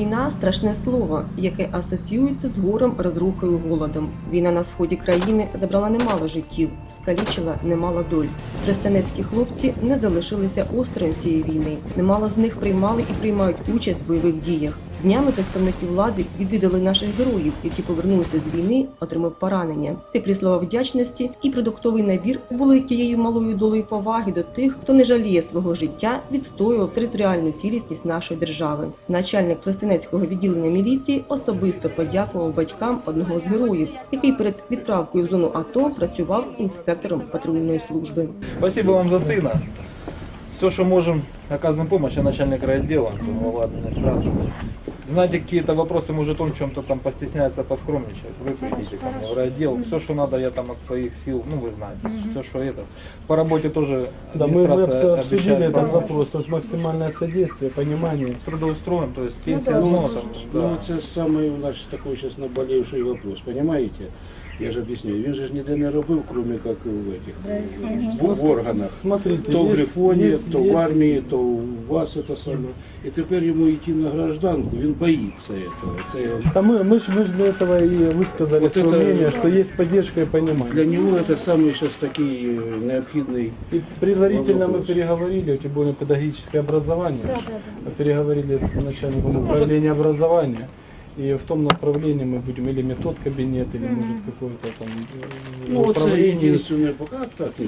Війна страшне слово, яке асоціюється з горем, розрухою, голодом. Війна на сході країни забрала немало життів, скалічила немало доль. Тростянецькі хлопці не залишилися осторонь цієї війни. Немало з них приймали і приймають участь в бойових діях. Днями представники влади відвідали наших героїв, які повернулися з війни, отримав поранення. Теплі слова вдячності і продуктовий набір були тією малою долею поваги до тих, хто не жаліє свого життя, відстоював територіальну цілісність нашої держави. Начальник Тростянецького відділення міліції особисто подякував батькам одного з героїв, який перед відправкою в зону АТО працював інспектором патрульної служби. Спасибо вам за сына. Все, что можем, оказываем помощь, я начальник райотдела, глава администрации Знаете, какие-то вопросы, может, он в чем-то там постесняется, поскромничает, вы придите ко мне в райотдел. Все, что надо, я там от своих сил, ну, вы знаете, все, что это. По работе тоже Да, мы, мы администрация обсу- обсудили обещает этот помочь. вопрос, то есть максимальное содействие, понимание. Трудоустроен, то есть пенсия, Ну, ну, вот, там, ну, да. це самий у нас такой сейчас наболевший вопрос, понимаете? Я же объясняю, він же ж ніде не робив, кроме как в этих в, в органах. Смотрите, То в есть- Грифоні, есть- то в есть- армії, то у вас это саме. І тепер йому йти на гражданку, він боїться этого. Це, Да мы, мы, ж, мы ж для этого и высказали Вот свое это- мнение, что есть поддержка и для понимание. нього це самий зараз такий е, необхідний. И предварительно мы Вопрос. переговорили, тем более педагогическое образование, Мы переговорили с начальником управления образования. И в том направлении мы будем или метод кабинет, или может какое-то там э, Ну, це управление. єдине, поки так, ну,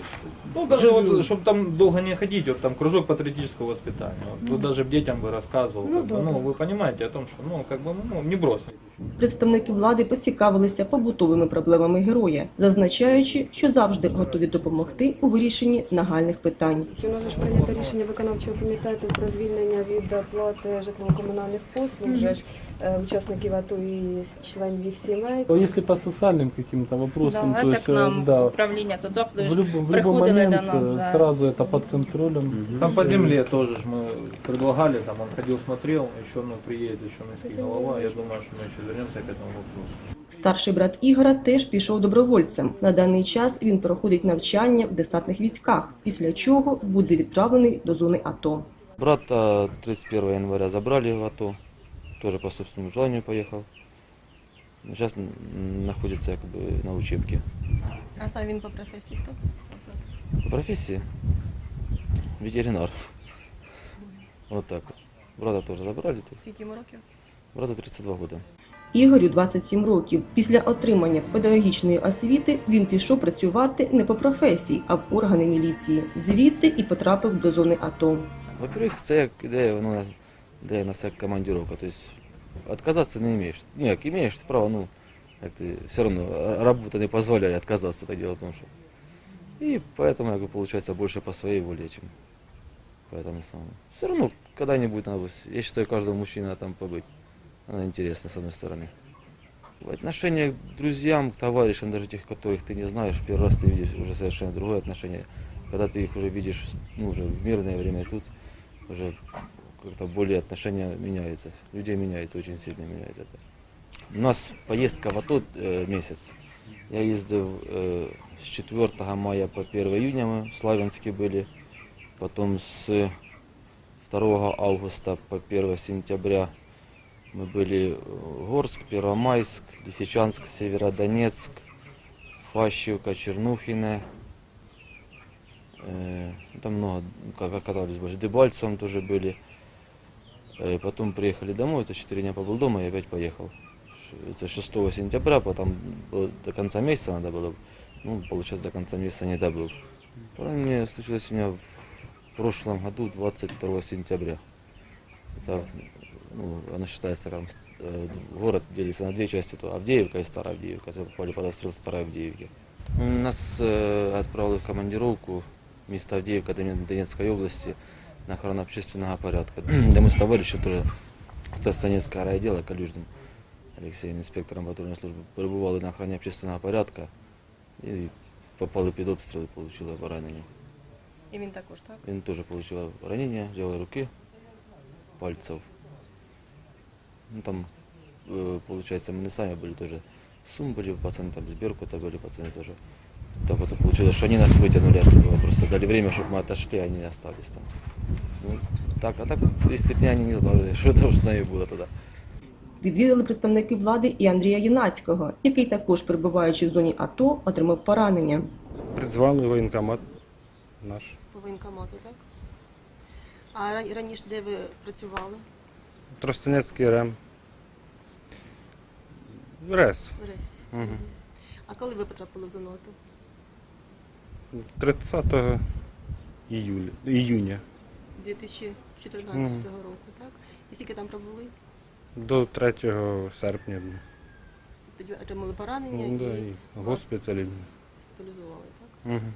Ну, даже вот, чтобы там долго не ходить, вот там кружок патриотического воспитания. Вот, вот даже б детям бы рассказывал. Ну, как бы, да, ну, да. вы понимаете о том, что, ну, как бы, ну, не бросить. Представники влади поцікавилися побутовими проблемами героя, зазначаючи, що завжди готові допомогти у вирішенні нагальних питань. У нас же ж прийнято рішення виконавчого комітету про звільнення від оплати житлово-комунальних послуг же ж е, учасників АТО и членів їх сімей. То Если по социальным каким-то вопросам, Да, то это есть, к э, нам да, управление соцзахисту в, любом, в любой приходили момент до нас. э, да. сразу это под контролем. Там по земле тоже ж мы предлагали, там он ходил, смотрел, еще ну, приедет еще міський голова. Я думаю, что мы еще вернемся к этому вопросу. Старший брат Ігора теж пішов добровольцем. На даний час він проходить навчання в десантних військах, після чого буде відправлений до зони АТО. Брата 31 января забрали в АТО, тоже по собственному желанию поехал. Сейчас находится как бы на учебке. А сам він по професії хто? По профессии ветеринар. Вот так. Брата тоже забрали. Скільки йому років? Брату 32 года. Ігорю 27 років. Після отримання педагогічної освіти він пішов працювати не по професії, а в органи міліції. Звідти і потрапив до зони АТО. Во-первых, це як ідея, ну, на- ідея на всяка командировка. То есть отказаться не имеешь. Ну, як имеешь право, ну, як ти все равно р- работа не позволяет отказаться, так дело в том, что. И поэтому, как бы, получается, больше по своей воле, чем поэтому самому. Все равно, когда-нибудь надо, будет- я считаю, каждому мужчине надо там побыть. Она интересна, с одной стороны. В отношениях к друзьям, к товарищам, даже тех, которых ты не знаешь, первый раз ты видишь уже совершенно другое отношение. Когда ты их уже видишь, ну, уже в мирное время, тут уже как-то более отношения меняются. Людей меняет, очень сильно меняет это. У нас поездка в АТО э, месяц. Я ездил э, с 4 мая по 1 июня мы в Славянске были. Потом с 2 августа по 1 сентября мы были в Горск, Первомайск, Лисичанск, Северодонецк, Фащевка, Чернухине. Э, Там много, ну, как оказалось, больше. Дебальцевым тоже были. Э, Потом приехали домой, это 4 дня побыл дома и опять поехал. Это 6 сентября, потом до конца месяца надо было, ну, получается, до конца месяца не добыл. Ранение случилось у меня в прошлом году, 22 сентября. Это, ну, она считается, как э, город делится на две части, то Авдеевка и Старая Авдеевка. Если попали под обстрел Старой Авдеевки. Нас э, отправили в командировку в место Авдеевка Дон- Донецкой области на охрану общественного порядка. Где мы с товарищем тоже Стационецкое райотдела Калюжным Алексеем, инспектором патрульной службы, перебывали на охране общественного порядка и попали під обстріл і отримали поранення. І він також, так? Він теж отримав ранення лівої руки, пальців. Ну, там, э, получается, мы не сами были тоже. Сум были пацаны, там с Беркута были пацаны тоже. Так вот и получилось, что они нас вытянули оттуда. Просто дали время, чтобы мы отошли, а они остались там. Ну, так, а так, если бы не они не знали, что там с нами было тогда. Відвідали представники влади і Андрія Єнацького, який також, перебуваючи в зоні АТО, отримав поранення. Призвали воєнкомат наш. По воєнкомату, так? А ра- раніше де ви працювали? Тростянецький РЕМ. РЕС. В Ресі. Угу. А коли ви потрапили в зону 30 іюля, іюня 2014 Мгм. року, так? І скільки там пробули? до 3 серпня. Тоді отримали поранення Ну, да, і і госпіталі. госпіталізували, так? Угу.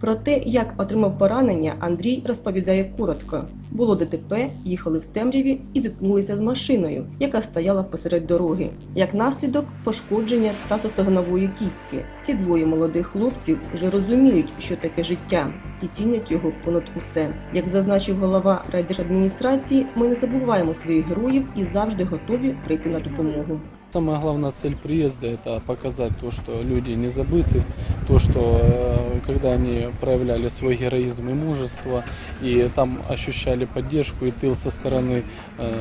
Про те, як отримав поранення, Андрій розповідає коротко. Було ДТП, їхали в темряві і зіткнулися з машиною, яка стояла посеред дороги. Як наслідок пошкодження тазостогнової кістки. Ці двоє молодих хлопців вже розуміють, що таке життя, і цінять його понад усе. Як зазначив голова райдержадміністрації, ми не забуваємо своїх героїв і завжди готові прийти на допомогу. Самая главная цель приезда – это показать то, что люди не забыты, то, что э, когда они проявляли свой героизм и мужество, и там ощущали поддержку и тыл со стороны э,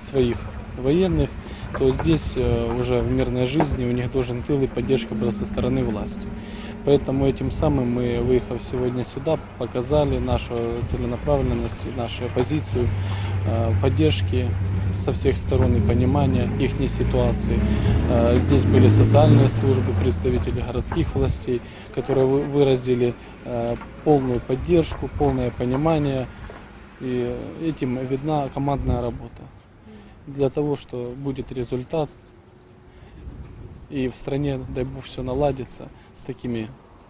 своих военных, то здесь э, уже в мирной жизни у них должен тыл и поддержка была со стороны власти. Поэтому этим самым мы, выехав сегодня сюда, показали нашу целенаправленность, нашу позицию э, поддержки со всех сторон и понимания их ситуации. Э, Здесь были социальные службы, представители городских властей, которые вы- выразили э, полную поддержку, полное понимание. И этим видна командная работа. Для того, что будет результат, и в стране, дай бог, все наладится с такими,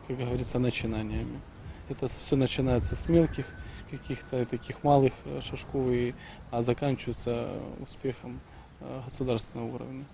как говорится, начинаниями. Это все начинается с мелких каких-то таких малых э, шажков, и, а заканчивается успехом э, государственного уровня.